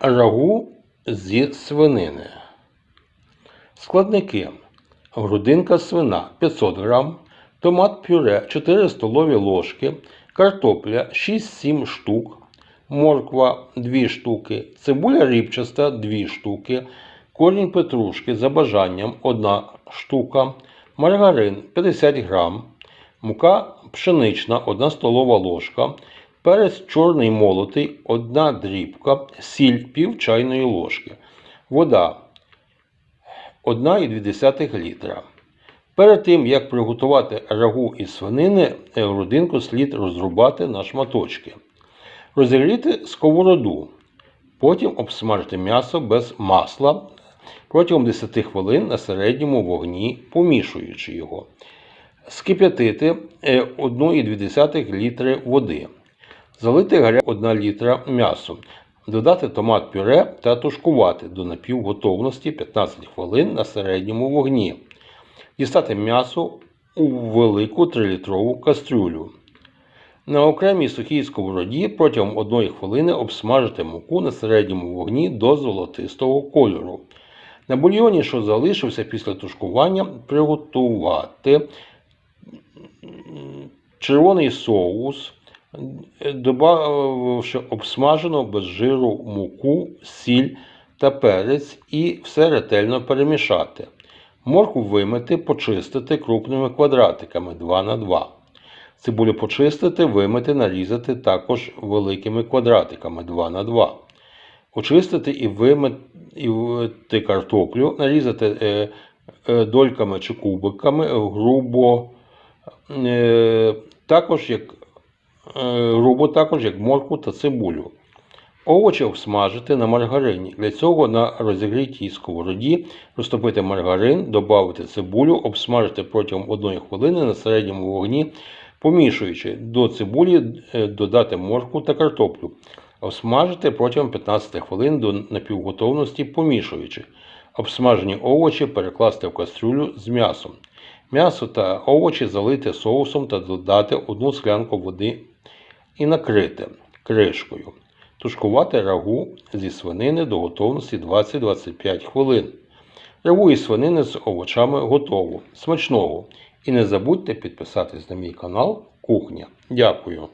Рагу зі свинини. Складники. Грудинка свина 500 г, томат пюре 4 столові ложки, картопля 6-7 штук, морква 2 штуки, цибуля рібчаста 2 штуки, корінь петрушки за бажанням 1 штука, маргарин 50 г, мука пшенична 1 столова ложка, перець чорний молотий 1 дрібка, сіль пів чайної ложки, вода 1,2 літра. Перед тим, як приготувати рагу із свинини, е, грудинку слід розрубати на шматочки. Розігріти сковороду. Потім обсмажити м'ясо без масла протягом 10 хвилин на середньому вогні, помішуючи його. Скип'ятити е, 1,2 літри води. Залити гаря 1 літра м'ясом. Додати томат пюре та тушкувати до напівготовності 15 хвилин на середньому вогні. Дістати м'ясо у велику 3-літрову кастрюлю. На окремій сухій сковороді протягом 1 хвилини обсмажити муку на середньому вогні до золотистого кольору. На бульйоні, що залишився після тушкування, приготувати червоний соус, додавши обсмажену без жиру муку, сіль та перець і все ретельно перемішати. Моркву вимити, почистити крупними квадратиками 2 на 2. Цибулю почистити, вимити, нарізати також великими квадратиками 2 на 2. Очистити і вимити картоплю, нарізати е, е, дольками чи кубиками грубо, е, також як, е, грубо також як морку та цибулю. Овочі обсмажити на маргарині. Для цього на розігрітій сковороді розтопити маргарин, додати цибулю, обсмажити протягом 1 хвилини на середньому вогні, помішуючи до цибулі е, додати моркву та картоплю. Обсмажити протягом 15 хвилин до напівготовності, помішуючи. Обсмажені овочі перекласти в кастрюлю з м'ясом. М'ясо та овочі залити соусом та додати одну склянку води і накрити кришкою. Тушкувати рагу зі свинини до готовності 20-25 хвилин. Рагу із свинини з овочами готово. Смачного! І не забудьте підписатись на мій канал Кухня. Дякую!